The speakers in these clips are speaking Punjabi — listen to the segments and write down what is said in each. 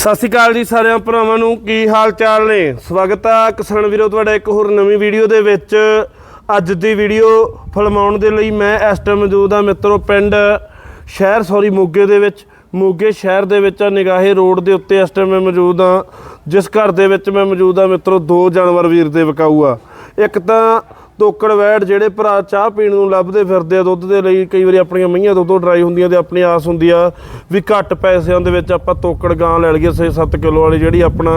ਸਤਿ ਸ਼੍ਰੀ ਅਕਾਲ ਜੀ ਸਾਰਿਆਂ ਭਰਾਵਾਂ ਨੂੰ, ਕੀ ਹਾਲ ਚਾਲ ਨੇ? ਸਵਾਗਤ ਆ ਕਿਸਾਨ ਵੀਰੋ ਤੁਹਾਡਾ ਇੱਕ ਹੋਰ ਨਵੀਂ ਵੀਡੀਓ ਦੇ ਵਿੱਚ। ਅੱਜ ਦੀ ਵੀਡੀਓ ਫਲਮਾਉਣ ਦੇ ਲਈ ਮੈਂ ਇਸ ਟਾਈਮ ਮੌਜੂਦ ਆ ਮਿੱਤਰੋ ਪਿੰਡ ਸ਼ਹਿਰ ਸੌਰੀ ਮੋਗੇ ਦੇ ਵਿੱਚ। ਮੋਗੇ ਸ਼ਹਿਰ ਦੇ ਵਿੱਚ ਨਿਗਾਹੇ ਰੋਡ ਦੇ ਉੱਤੇ ਇਸ ਟਾਈਮ ਮੈਂ ਮੌਜੂਦ ਆ। ਜਿਸ ਘਰ ਦੇ ਵਿੱਚ ਮੈਂ ਮੌਜੂਦ ਆ ਮਿੱਤਰੋ, ਦੋ ਜਾਨਵਰ ਵੀਰ ਦੇ ਵਿਕਾਊ ਆ। ਇੱਕ ਤਾਂ ਤੋਕੜ ਵੈੜ ਜਿਹੜੇ ਭਰਾ ਚਾਹ ਪੀਣ ਨੂੰ ਲੱਭਦੇ ਫਿਰਦੇ ਆ ਦੁੱਧ ਦੇ ਲਈ ਕਈ ਵਾਰੀ ਆਪਣੀਆਂ ਮਈਆਂ ਦੁੱਧੋਂ ਡਰਾਈ ਹੁੰਦੀਆਂ ਤੇ ਆਪਣੀ ਆਸ ਹੁੰਦੀ ਆ ਵੀ ਘੱਟ ਪੈਸਿਆਂ ਦੇ ਵਿੱਚ ਆਪਾਂ ਤੋਕੜ ਗਾਂ ਲੈ ਲਈਏ 6-7 ਕਿਲੋ ਵਾਲੀ ਜਿਹੜੀ ਆਪਣਾ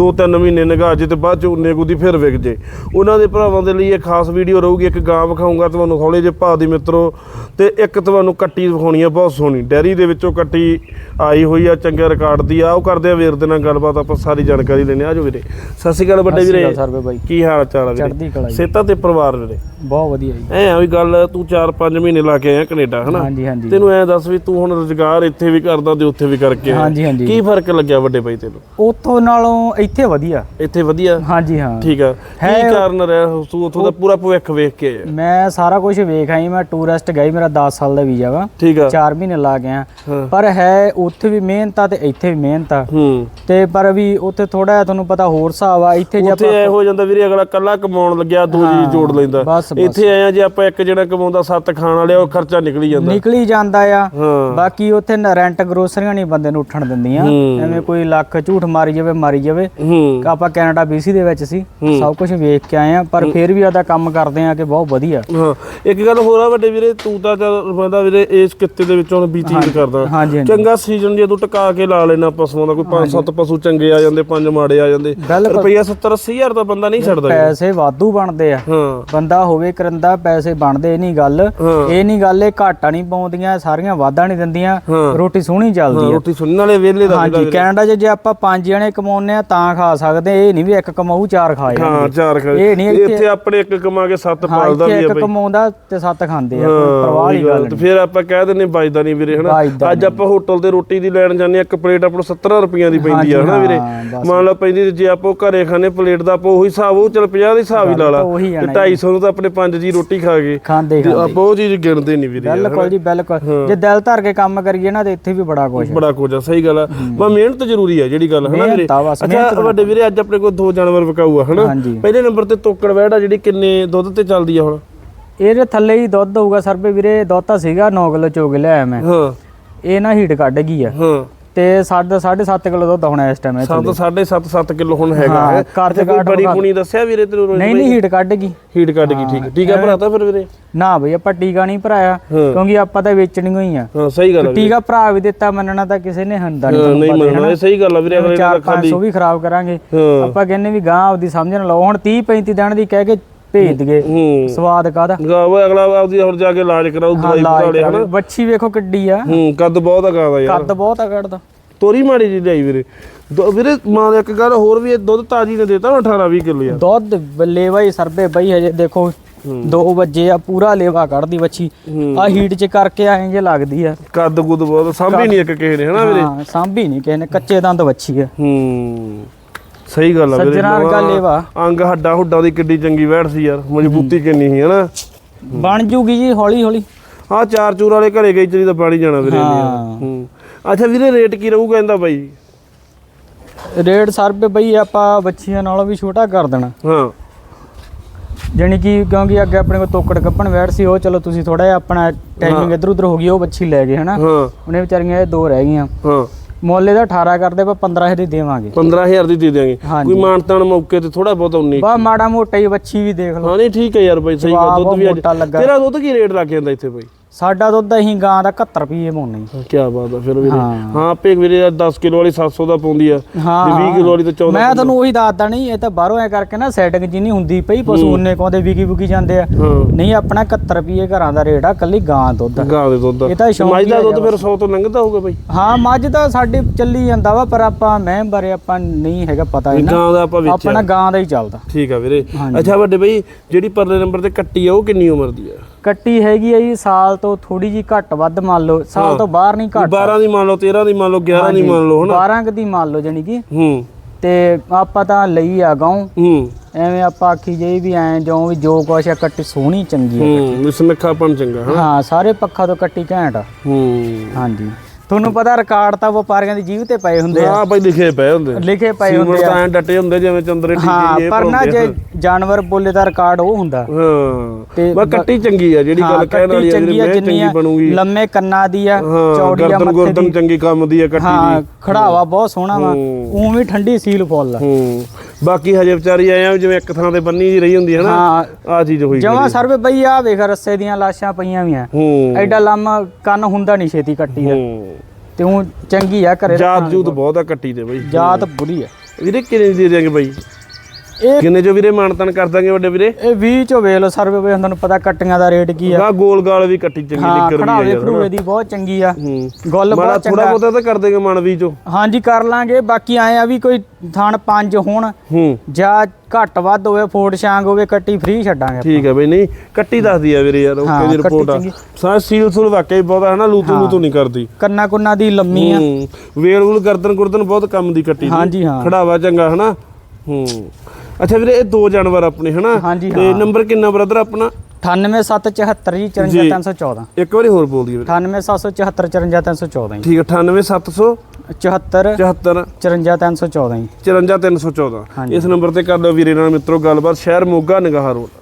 2-3 ਮਹੀਨੇ ਨਿਗਾਹ ਜੇ ਤੇ ਬਾਅਦ ਚ ਉਨੇ ਕੁ ਦੀ ਫਿਰ ਵਿਕ ਜੇ। ਉਹਨਾਂ ਦੇ ਭਰਾਵਾਂ ਦੇ ਲਈ ਇਹ ਖਾਸ ਵੀਡੀਓ ਰਹੂਗੀ ਇੱਕ ਗਾਂ ਵਿਖਾਊਂਗਾ ਤੁਹਾਨੂੰ ਹੌਲੇ ਜੇ ਭਾਅ ਦੀ ਮਿੱਤਰੋ ਤੇ ਇੱਕ ਤੁਹਾਨੂੰ ਕੱਟੀ ਵਿਖਾਉਣੀ ਆ ਬਹੁਤ ਸੋਹਣੀ। ਡੈਰੀ ਦੇ ਵਿੱਚੋਂ ਕੱਟੀ ਆਈ ਹੋਈ ਆ ਚੰਗੇ ਰਿਕਾਰਡ ਦੀ ਆ ਉਹ ਕਰਦੇ ਆ ਵੀਰ ਦੇ ਨਾਲ ਗੱਲਬਾਤ ਆਪਾਂ ਸਾਰੀ ਜਾਣਕਾਰੀ ਲੈਣੇ ਆਜੋ ਵੀਰੇ ਸਤਿ ਸ਼੍ਰੀ ਅਕਾਲ ਵੱਡੇ ਵੀਰੇ। ਕੀ ਹਾਲ ਚਾਲ ਆ ਵੀਰੇ? ਜੀ। ਸੇਤਾ ਤੇ ਪਰਿਵਾਰ ਵੀਰੇ ਬਹੁਤ ਵਧੀਆ ਜੀ। ਐ ਵੀ ਗੱਲ ਤੂੰ 4-5 ਮਹੀਨੇ ਲਾ ਕੇ ਆਇਆ ਕੈਨੇਡਾ ਹਨਾ? ਹਾਂਜੀ ਹਾਂਜੀ। ਤੈਨੂੰ ਐ ਦੱਸ ਵੀ ਤੂੰ ਹੁਣ ਰੁਜ਼ਗਾਰ ਇੱਥੇ ਵੀ ਕਰਦਾ ਤੇ ਉੱਥੇ ਵੀ ਕਰਕੇ ਆਇਆ। ਹਾਂਜੀ ਹਾਂਜੀ। ਕੀ ਫ਼ਰਕ ਲੱਗਿਆ ਵੱਡੇ ਭਾਈ ਤੈਨੂੰ? ਉਥੋਂ ਨਾਲੋਂ ਇੱਥੇ ਵਧੀਆ। ਇੱਥੇ ਵਧੀਆ? ਹਾਂਜੀ ਹਾਂ। ਠੀਕ ਆ। ਹੈ- ਕੀ ਕਾਰਨ ਰਿਹਾ ਤੂੰ ਉੱਥੋਂ ਦਾ ਪੂਰਾ ਭਵਿੱਖ ਵੇਖ ਕੇ ਆਇਆ? ਮੈਂ ਸਾਰਾ ਕੁਝ ਵੇਖ ਆਈ ਮੈਂ ਟੂਰਿਸਟ ਗਈ ਮੇਰਾ 10 ਸਾਲ ਦਾ ਵੀਜ਼ਾ ਵਾ। ਠੀਕ ਆ। 4 ਮਹੀਨੇ ਲਾ ਗਿਆ ਹਾਂ। ਪਰ ਹੈ ਉੱਥੇ ਵੀ ਮਿਹਨਤ ਆ ਤੇ ਇੱਥੇ ਵੀ ਮਿਹਨਤ ਆ। ਹੂੰ। ਤੇ ਪਰ ਵੀ ਉੱਥੇ ਥੋੜਾ ਤੁਹਾਨੂੰ ਪਤਾ ਹੋਰ ਹਿਸਾਬ ਆ ਇੱਥੇ ਜੇ ਉੱਥੇ ਆਪਾਂ ਐ ਹੋ ਜਾਂਦਾ ਵੀਰੇ ਅਗਲਾ ਕੱਲਾ ਕਮਾਉਣ ਲੱਗਿਆ ਦੋ ਜੀ ਹਾਂ, ਜੋੜ ਲੈਂਦਾ। ਬਸ, ਬਸ। ਇੱਥੇ ਆਇਆ ਜੇ ਆਪਾਂ ਇੱਕ ਜਣਾ ਕਮਾਉਂਦਾ ਸੱਤ ਖਾਣ ਵਾਲੇ ਉਹ ਖਰਚਾ ਨਿਕਲੀ ਜਾਂਦਾ। ਨਿਕਲੀ ਜਾਂਦਾ ਆ। ਹਾਂ। ਬਾਕੀ ਉੱਥੇ ਨਾ ਰੈਂਟ ਗਰੋਸਰੀਆਂ ਨਹੀਂ ਬੰਦੇ ਨੂੰ ਉੱਠਣ ਦਿੰਦੀਆਂ। ਹੂੰ। ਐਵੇਂ ਕੋਈ ਲੱਖ ਝੂਠ ਮਾਰੀ ਜਾਵੇ ਮਾਰੀ ਜਾਵੇ। ਹੂੰ। ਆਪਾਂ ਕੈਨੇਡਾ BC ਦੇ ਵਿੱਚ ਸੀ। ਸਭ ਕੁਝ ਵੇਖ ਕੇ ਆਏ ਆ ਪਰ ਫਿਰ ਵੀ ਆਦਾ ਕੰਮ ਕਰਦੇ ਆ ਕਿ ਬਹੁਤ ਵਧੀਆ। ਹਾਂ। ਇੱਕ ਗੱਲ ਹੋਰ ਆ ਵੱਡੇ ਵੀਰੇ ਤੂੰ ਤਾਂ ਚੱਲ ਬੰਦਾ ਵੀਰੇ ਇਸ ਕਿੱਤੇ ਦੇ ਵਿੱਚੋਂ ਬੀਤੀਤ ਕਰਦਾ। ਹਾਂਜੀ ਹਾਂਜੀ। ਚੰਗਾ ਸੀਜ਼ਨ ਜੇ ਤੂੰ ਟਿਕਾ ਕੇ ਲਾ ਲੈਣਾ ਪਸ਼ੂਆਂ ਦਾ ਕੋਈ 5-7 ਪਸ਼ੂ ਚੰਗੇ ਆ ਜਾਂਦੇ ਪੰਜ ਮਾੜੇ ਆ ਜਾਂਦੇ। ਬਿਲਕੁਲ। ਰੁਪਈਆ 70 80 ਹਜ਼ਾਰ ਦਾ ਬੰਦਾ ਨਹੀਂ ਛੱਡਦਾ। ਪੈਸੇ ਵਾਧੂ ਬਣਦੇ ਆ। ਹਾਂ। ਬੰਦਾ ਹੋਵੇ ਕਰੰਦਾ ਪੈਸੇ ਬਣਦੇ ਇਹ ਨਹੀਂ ਗੱਲ। ਇਹ ਨਹੀਂ ਗੱਲ ਇਹ ਘਾਟਾ ਨਹੀਂ ਪਾਉਂਦੀਆਂ ਸਾਰੀਆਂ ਵਾਧਾ ਨਹੀਂ ਦਿੰਦੀਆਂ। ਰੋਟੀ ਸੋਹਣੀ ਚੱਲਦੀ ਆ। ਰੋਟੀ ਸੁਣਨ ਵਾਲੇ ਵੇਲੇ ਦਾ ਹਾਂਜੀ ਕੈਨੇਡਾ 'ਚ ਜੇ ਆਪਾਂ ਪੰਜ ਜਣੇ ਕਮਾਉਂਦੇ ਆ ਤਾਂ ਖਾ ਸਕਦੇ ਇਹ ਨਹੀਂ ਵੀ ਇੱਕ ਕਮਾਊ ਚਾਰ ਖਾ ਜਾਣ ਹਾਂ ਚਾਰ ਖਾ ਇਹ ਨਹੀਂ ਇੱਥੇ- ਆਪਣੇ ਇੱਕ ਕਮਾ ਕੇ ਸੱਤ ਪਾਲਦਾ ਵੀ ਆ ਇੱਕ ਕਮਾਉਂਦਾ ਤੇ ਸੱਤ ਖਾਂਦੇ ਆ। ਪਰਵਾਹ ਨਹੀਂ ਗੱਲ ਤੇ ਫਿਰ ਆਪਾਂ ਕਹਿ ਦਿੰਨੇ ਬਾਜਦਾ ਨਹੀਂ ਵੀਰੇ ਹਨਾ? ਅੱਜ ਆਪਾਂ ਹੋਟਲ ਤੇ ਰੋਟੀ ਦੀ ਲੈਣ ਜਾਂਦੇ ਆ ਇੱਕ ਪਲੇਟ ਆਪਾਂ ਨੂੰ 70 ਰੁਪਈਆਂ ਦੀ ਪੈਂਦੀ ਆ ਹਨਾ ਵੀਰੇ। ਮੰਨ ਲਓ ਪੈਂਦੀ ਜੇ ਆਪਾਂ ਘਰੇ ਖਾਣੇ ਪਲੇਟ ਦਾ ਆਪਾਂ ਉਹੀ ਹਿਸਾਬ ਉਹ ਚਲ 50 ਦੇ ਹਿਸਾਬ ਹੀ ਲਾ ਲਾ। 250 ਨੂੰ ਤਾਂ ਆਪਣੇ ਪੰਜ ਜੀ ਰੋਟੀ ਖਾ ਗਏ। ਖਾਂਦੇ ਤੇ ਖਾਂਦੇ। ਆਪਾਂ ਉਹ ਚੀਜ਼ ਗਿਣਦੇ ਨਹੀਂ ਵੀਰੇ ਯਾਰ, ਬਿਲਕੁਲ ਜੀ ਬਿਲਕੁਲ। ਜੇ ਦਿਲ ਧਰ ਕੇ ਕੰਮ ਕਰੀਏ ਨਾ ਤੇ ਇੱਥੇ ਵੀ ਬੜਾ ਕੁਝ ਬੜਾ ਕੁਝ ਆ ਸਹੀ ਗੱਲ ਆ। ਮੈਂ ਮਿਹਨਤ ਜ਼ਰੂਰੀ ਆ ਜਿਹੜੀ ਗੱਲ ਹਨਾ ਵੀਰੇ? ਮਿਹਨਤ ਆ ਬਸ, ਅੱਛਾ ਵੱਡੇ ਵੀਰੇ ਅੱਜ ਆਪਣੇ ਕੋਲ ਦੋ ਜਾਨਵਰ ਵਿਕਾਊ ਆ ਹਨਾ? ਹਾਂਜੀ। ਪਹਿਲੇ ਨੰਬਰ ਤੇ ਤੋਕੜ ਵੈੜ ਆ ਜਿਹੜੀ ਕਿੰਨੇ ਦੁੱਧ ਤੇ ਚੱਲਦੀ ਆ ਹੁਣ? ਇਹਦੇ ਥੱਲੇ ਹੀ ਦੁੱਧ ਹੋਊਗਾ ਸਰਬੇ ਵੀਰੇ ਦੁੱਧ ਤਾਂ ਸੀਗਾ 9 ਕਿਲੋ ਚੋਗ ਲਿਆਇਆ ਮੈਂ। ਹਾਂ। ਇਹ ਨਾ ਹੀਟ ਕੱਢ ਗਈ ਆ। ਹਾਂ। ਤੇ ਸਾਡਾ 7.5 ਕਿਲੋ ਦੁੱਧ ਹੋਣਾ ਇਸ ਟਾਈਮ ਇਹ ਸੱਤ ਸਾਢੇ ਸੱਤ 7 ਕਿਲੋ ਹੁਣ ਹੈਗਾ ਹਾਂ, ਹੈ। ਘਰ ਤੇ ਗਾਰਡ ਬੜੀ ਪੁਣੀ ਦੱਸਿਆ ਵੀਰੇ ਤੈਨੂੰ ਰੋਜ਼ ਨਹੀਂ ਨਹੀਂ ਹੀਟ ਕੱਢ ਗਈ। ਹੀਟ ਕੱਢ ਗਈ ਠੀਕ ਠੀਕ ਆ ਭਰਾਤਾ ਫਿਰ ਵੀਰੇ? ਨਾ ਬਈ ਆਪਾਂ ਟੀਕਾ ਨਹੀਂ ਭਰਾਇਆ ਹਾਂ। ਕਿਉਂਕਿ ਆਪਾਂ ਤਾਂ ਵੇਚਣੀ ਹੋਈ ਆ। ਹਾਂ ਸਹੀ ਗੱਲ ਵੀਰੇ। ਟੀਕਾ ਭਰਾ ਵੀ ਦਿੱਤਾ ਮੰਨਣਾ ਤਾਂ ਕਿਸੇ ਨੇ ਹੁੰਦਾ ਹਾਂ, ਨਹੀਂ ਮੰਨਣਾ ਇਹ ਸਹੀ ਗੱਲ ਆ ਵੀਰੇ ਅਗਲੇ ਚਾਰ ਨਾਲ ਖਾਲੀ 500 ਵੀ ਖਰਾਬ ਕਰਾਂਗੇ। ਹਾਂ। ਆਪਾਂ ਕਹਿੰਨੇ ਵੀ ਗਾਂ ਆਪਦੀ ਸਮਝਣ ਲਓ। ਹੁਣ 30 35 ਦਿਨ ਦੀ ਕਹਿ ਕੇ ਭੇਜ ਦਗੇ ਹੂੰ। ਸਵਾਦ ਕਾਦਾ ਗਾ ਅਗਲਾ ਆਪਦੀ ਹੋਰ ਜਾ ਕੇ ਇਲਾਜ ਕਰਾਉ ਦਵਾਈ ਬਣਾ ਹਨਾ। ਬੱਚੀ ਵੇਖੋ ਕਿੱਡੀ ਆ। ਹੂੰ ਕੱਦ ਬਹੁਤ ਆ ਗਾਂ ਦਾ ਯਾਰ। ਕੱਦ ਬਹੁਤ ਆ ਕੱਢਦਾ ਤੋਰੀ ਮਾੜੀ ਜੀ ਲਈ ਵੀਰੇ। ਵੀਰੇ ਮਾਂ ਦਾ ਇੱਕ ਗੱਲ ਹੋਰ ਵੀ ਇਹ ਦੁੱਧ ਤਾਜੀ ਨੇ ਦੇਤਾ 18 20 ਕਿਲੋ ਯਾਰ। ਦੁੱਧ ਲੇਵਾ ਹੀ ਸਰਬੇ ਬਈ ਹਜੇ ਦੇਖੋ 2 ਵਜੇ ਆ ਪੂਰਾ ਲੇਵਾ ਕੱਢਦੀ ਬੱਚੀ ਆ ਹੀਟ ਚ ਕਰਕੇ ਆਏ ਜੇ ਲੱਗਦੀ ਆ। ਕੱਦ ਗੁੱਦ ਬਹੁਤ ਸਾਂਭੀ ਨਹੀਂ ਇੱਕ ਕਿਸੇ ਨੇ ਹਨਾ ਵੀਰੇ? ਹਾਂ ਸਾਂਭੀ ਨਹੀਂ ਕਿਸੇ ਨੇ ਕੱਚੇ ਦੰਦ ਬੱਚੀ ਆ। ਹੂੰ। ਸਹੀ ਗੱਲ ਆ ਵੀਰੇ ਸੱਜਣਾ ਨਵਾਂ ਲੇਵਾ ਅੰਗ ਹੱਡਾਂ ਹੁੱਡਾਂ ਦੀ ਕਿੱਡੀ ਚੰਗੀ ਵੈੜ ਸੀ ਯਾਰ ਮਜ਼ਬੂਤੀ ਕਿੰਨੀ ਸੀ ਹਨਾ? ਬਣ ਜੂਗੀ ਜੀ ਹੌਲੀ ਹੌਲੀ ਹਾਂ ਚਾਰ ਚੂਰ ਵਾਲੇ ਘਰੇ ਗਈ ਚਰੀ ਤਾਂ ਪਾਣੀ ਜਾਣਾ ਵੀਰੇ। ਹਾਂ। ਅੱਛਾ ਵੀਰੇ ਰੇਟ ਕੀ ਰਹੂਗਾ ਇਹਦਾ ਬਾਈ? ਰੇਟ ਸਰਬੇ ਬਈ ਆਪਾਂ ਬੱਚੀਆਂ ਨਾਲੋਂ ਵੀ ਛੋਟਾ ਕਰ ਦੇਣਾ। ਹਾਂ। ਜਾਣੀ ਕਿ ਕਿਉਂਕਿ ਅੱਗੇ ਆਪਣੇ ਕੋਲ ਤੋਕੜ ਕੱਪਣ ਵੈੜ ਸੀ ਉਹ ਚਲੋ ਤੁਸੀਂ ਥੋੜਾ ਜਿਹਾ ਆਪਣਾ ਟਾਈਮਿੰਗ ਇਧਰ ਉਧਰ ਹੋ ਗਈ ਉਹ ਬੱਚੀ ਲੈ ਗਏ ਹਨਾ? ਉਹਨੇ ਵਿਚਾਰੀਆਂ ਇਹ ਦੋ ਰਹਿ ਗਈਆਂ। ਹਾਂ। ਮੁੱਲ ਇਹਦਾ 18 ਕਰਦੇ ਆਪਾਂ 15000 ਦੀ ਦੇਵਾਂਗੇ 15000 ਦੀ ਦੇ ਹਾਂਜੀ। ਕੋਈ ਮਾਨਤਾਨ ਮੌਕੇ ਤੇ ਥੋੜਾ ਬਹੁਤ ਉਨੀ ਬਾ ਮਾੜਾ ਮੋਟਾ ਹੀ ਬੱਚੀ ਵੀ ਦੇਖ ਲਓ ਹਾਂ ਨਹੀਂ ਠੀਕ ਹੈ ਯਾਰ ਬਾਈ ਸਹੀ ਗੱਲ ਦੁੱਧ ਵੀ ਅੱਜ ਮੋਟਾ ਲੱਗਾ। ਤੇਰਾ ਦੁੱਧ ਕੀ ਰੇਟ ਲੱਗ ਜਾਂਦਾ ਇੱਥੇ ਬਾਈ ਸਾਡਾ ਦੁੱਧ ਅਸੀਂ ਗਾਂ ਦਾ 71 ਰੁਪਏ ਪਾਉਣੇ ਕੀ ਬਾਤ ਆ ਫਿਰ ਵੀਰੇ। ਹਾਂ। ਹਾਂ ਆਪੇ ਵੀਰੇ 10 ਕਿਲੋ ਵਾਲੀ 700 ਦਾ ਪਾਉਂਦੀ ਆ। ਹਾਂ ਤੇ 20 ਕਿਲੋ ਵਾਲੀ ਤਾਂ 14 ਮੈਂ ਤੁਹਾਨੂੰ ਉਹੀ ਦੱਸਦਾ ਨਹੀਂ ਇਹ ਤਾਂ ਬਾਹਰੋਂ ਐ ਕਰਕੇ ਨਾ ਸੈਟਿੰਗ ਜੀ ਨਹੀਂ ਹੁੰਦੀ ਪਈ ਪਸ਼ੂ ਉਹਨੇ ਕਹਿੰਦੇ ਵਿਕੀ ਵਿਕੀ ਜਾਂਦੇ ਆ। ਹਾਂ। ਨਹੀਂ ਆਪਣਾ 71 ਰੁਪਏ ਘਰਾਂ ਦਾ ਰੇਟ ਆ ਕੱਲੀ ਗਾਂ ਦੁੱਧ ਗਾਂ ਦੇ ਦੁੱਧ ਇਹ ਤਾਂ ਸ਼ੌਂਕ ਮੱਝ ਦਾ ਦੁੱਧ ਫਿਰ 100 ਤੋਂ ਲੰਘਦਾ ਹੋਊਗਾ ਬਾਈ। ਹਾਂ ਮੱਝ ਤਾਂ ਸਾਡੇ ਚੱਲੀ ਜਾਂਦਾ ਵਾ ਪਰ ਆਪਾਂ ਮੈਂ ਬਾਰੇ ਆਪਾਂ ਨਹੀਂ ਹੈਗਾ ਪਤਾ ਇਹਨਾਂ ਗਾਂ ਦਾ ਆਪਾਂ ਵੇਚਿਆ। ਆਪਣਾ ਗਾਂ ਦਾ ਹੀ ਚੱਲਦਾ। ਠੀਕ ਆ ਵੀਰੇ। ਹਾਂਜੀ। ਅੱਛਾ ਵੱਡੇ ਬਈ ਜਿਹੜੀ ਪਰਲੇ ਨੰਬਰ ਤੇ ਕੱਟੀ ਆ ਉਹ ਕਿੰਨੀ ਉਮਰ ਦੀ ਆ? ਕੱਟੀ ਹੈਗੀ ਆ ਜੀ ਸਾਲ ਤੋਂ ਥੋੜੀ ਜੀ ਘੱਟ ਵੱਧ ਮੰਨ ਲਓ ਸਾਲ ਤੋਂ ਬਾਹਰ ਨਹੀਂ ਘੱਟ। 12 ਦੀ ਮੰਨ ਲਓ 13 ਦੀ ਮੰਨ ਲਓ 11 ਦੀ ਮੰਨ ਲਓ ਹਨਾ? 12 ਕੁ ਦੀ ਮੰਨ ਲਓ ਜਾਨੀ ਕਿ। ਹੂੰ। ਤੇ ਆਪਾਂ ਤਾਂ ਲਈ ਆ ਗਾਉਂ ਹੂੰ। ਐਵੇਂ ਆਪਾਂ ਆਖੀ ਜਾਈ ਵੀ ਐ ਜੋ ਵੀ ਜੋ ਕੁਛ ਆ ਕੱਟੀ ਸੋਹਣੀ ਚੰਗੀ ਆ ਹੂੰ ਇਸ ਚੰਗਾ ਹਨਾ? ਹਾਂ ਸਾਰੇ ਪੱਖਾ ਤੋਂ ਕੱਟੀ ਘੈਂਟ ਹੂੰ। ਹਾਂਜੀ। ਤੁਹਾਨੂੰ ਪਤਾ ਰਿਕਾਰਡ ਤਾਂ ਵਪਾਰੀਆਂ ਦੀ ਜੀਵ ਤੇ ਪਏ ਹੁੰਦੇ ਆ। ਹਾਂ ਭਾਈ ਲਿਖੇ ਪਏ ਹੁੰਦੇ ਲਿਖੇ ਪਏ ਹੁੰਦੇ ਤਾਂ ਆ ਐਂ ਡੱਟੇ ਹੁੰਦੇ ਜਿਵੇਂ ਚੰਦਰੇ ਹਾਂ ਟੀਕੇ ਪਰ ਨਾ ਜੇ ਜਾਨਵਰ ਬੋਲੇ ਦਾ ਰਿਕਾਰਡ ਉਹ ਹੁੰਦਾ। ਹਾਂ ਤੇ ਮੈਂ ਕੱਟੀ ਚੰਗੀ ਆ ਜਿਹੜੀ ਹਾਂ ਗੱਲ ਕਹਿਣ ਵਾਲੀ ਆ ਜਿਹੜੀ ਚੰਗੀ ਬਣੂਗੀ। ਲੰਮੇ ਕੰਨਾਂ ਦੀ ਆ ਹਾਂ ਚੌੜੀ ਆ ਗਰਦਨ ਮੱਥੇ ਗੁਰਦਨ ਦੀ। ਚੰਗੀ ਕੰਮ ਦੀ ਆ ਕੱਟੀ ਹਾਂ ਦੀ। ਖੜਾਵਾ ਬਹੁਤ ਸੋਹਣਾ ਵਾ। ਹੂੰ। ਉਹ ਵੀ ਠੰਡੀ ਸੀਲ ਫੁੱਲ ਆ। ਹੂੰ। ਬਾਕੀ ਹਜੇ ਵਿਚਾਰੀ ਆਏ ਆ ਜਿਵੇਂ ਇੱਕ ਥਾਂ ਤੇ ਬੰਨੀ ਜਿਹੀ ਰਹੀ ਹੁੰਦੀ ਹੈ ਨਾ ਹਾਂ। ਆ ਚੀਜ਼ ਹੋਈ ਜਮਾ ਸਰਵੇ ਬਈ ਆ ਵੇਖ ਰੱਸੇ ਦੀਆਂ ਲਾਸ਼ਾਂ ਪਈਆਂ ਵੀਆਂ ਹੂੰ। ਐਡਾ ਲੰਮਾ ਕੰਨ ਹੁੰਦਾ ਨਹੀਂ ਛੇਤੀ ਕੱਟੀ ਦਾ। ਤੇ ਉਹ ਚੰਗੀ ਆ ਘਰੇ ਜਾਤ ਜੂਤ ਬਹੁਤ ਆ ਕੱਟੀ ਦੇ ਬਈ। ਜਾਤ ਬੁਰੀ ਆ। ਵੀਰੇ ਕਿੰਨੇ ਦੀ ਦੇ ਦਿਆਂਗੇ ਬਾਈ? ਇਹ ਕਿੰਨੇ ਜੋ ਵੀਰੇ ਮਾਨਤਨ ਕਰ ਦਾਂਗੇ ਵੱਡੇ ਵੀਰੇ? ਇਹ 20 ਚੋਂ ਵੇਖ ਲਓ ਸਰਵੇ ਬਈ ਤੁਹਾਨੂੰ ਪਤਾ ਕੱਟੀਆਂ ਦਾ ਰੇਟ ਕੀ ਆ। ਆ ਗੋਲ ਗਾਲ ਵੀ ਕੱਟੀ ਚੰਗੀ ਹਾਂ ਨਿਕਰ ਵੀ ਆ ਖੜਾਵੇ ਖੜੂਵੇ ਦੀ ਬਹੁਤ ਚੰਗੀ ਆ। ਹੂੰ। ਗੁੱਲ ਬਹੁਤ ਥੋੜਾ ਚੰਗਾ। ਬਹੁਤਾ ਤਾਂ ਕਰ ਦੇਗੇ ਮਨ ਵੀ ਚੋ। ਹਾਂਜੀ ਕਰ ਲਾਂਗੇ ਬਾਕੀ ਆਏ ਆ ਵੀ ਕੋਈ ਥਣ ਪੰਜ ਹੋਣ ਹੂੰ। ਜਾਂ ਘੱਟ ਵੱਧ ਹੋਵੇ ਫੋੜ ਛਾਂਗ ਹੋਵੇ ਕੱਟੀ ਫ੍ਰੀ ਛੱਡਾਂਗੇ ਠੀਕ ਹੈ ਬਈ ਨਹੀਂ ਕੱਟੀ ਦੱਸਦੀ ਆ ਵੀਰੇ ਯਾਰ ਓਕੇ ਦੀ ਰਿਪੋਰਟ। ਆ। ਸਾਰਾ ਸੀਲ ਸੂਲ ਵਾਕਈ ਬਹੁਤ ਹੈ ਨਾ ਲੂਤੂ ਲੂਤੂ ਨਹੀਂ ਕਰਦੀ। ਕੰਨਾ ਕੁੰਨਾ ਦੀ ਲੰਮੀ ਆ। ਹੂੰ। ਵੇਲ ਵੂਲ ਗਰਦਨ ਗੁਰਦਨ ਬਹੁਤ ਕੰਮ ਦੀ ਕੱਟੀ ਦੀ। ਹਾਂਜੀ, ਹਾਂ। ਖੜਾਵਾ ਚੰਗਾ ਹਨਾ। ਹੂੰ। ਅੱਛਾ ਵੀਰੇ ਇਹ ਦੋ ਜਾਨਵਰ ਆਪਣੇ ਹਨਾ? ਹਾਂਜੀ, ਤੇ ਹਾਂ। ਨੰਬਰ ਕਿੰਨਾ ਬ੍ਰਦਰ ਆਪਣਾ? 98774 ਜੀ 54314 ਇੱਕ ਵਾਰੀ ਹੋਰ ਬੋਲ ਦਈਏ ਵੀਰੇ 98774 54314 ਜੀ। ਠੀਕ ਹੈ 98700 74 74 54314 ਜੀ। 54314 ਹਾਂਜੀ। ਇਸ ਨੰਬਰ ਤੇ ਕਰ ਲਓ ਵੀਰੇ ਨਾਲ ਮਿੱਤਰੋ ਗੱਲਬਾਤ ਸ਼ਹਿਰ ਮੋਗਾ ਨਿਗਾਹ ਰੋਡ।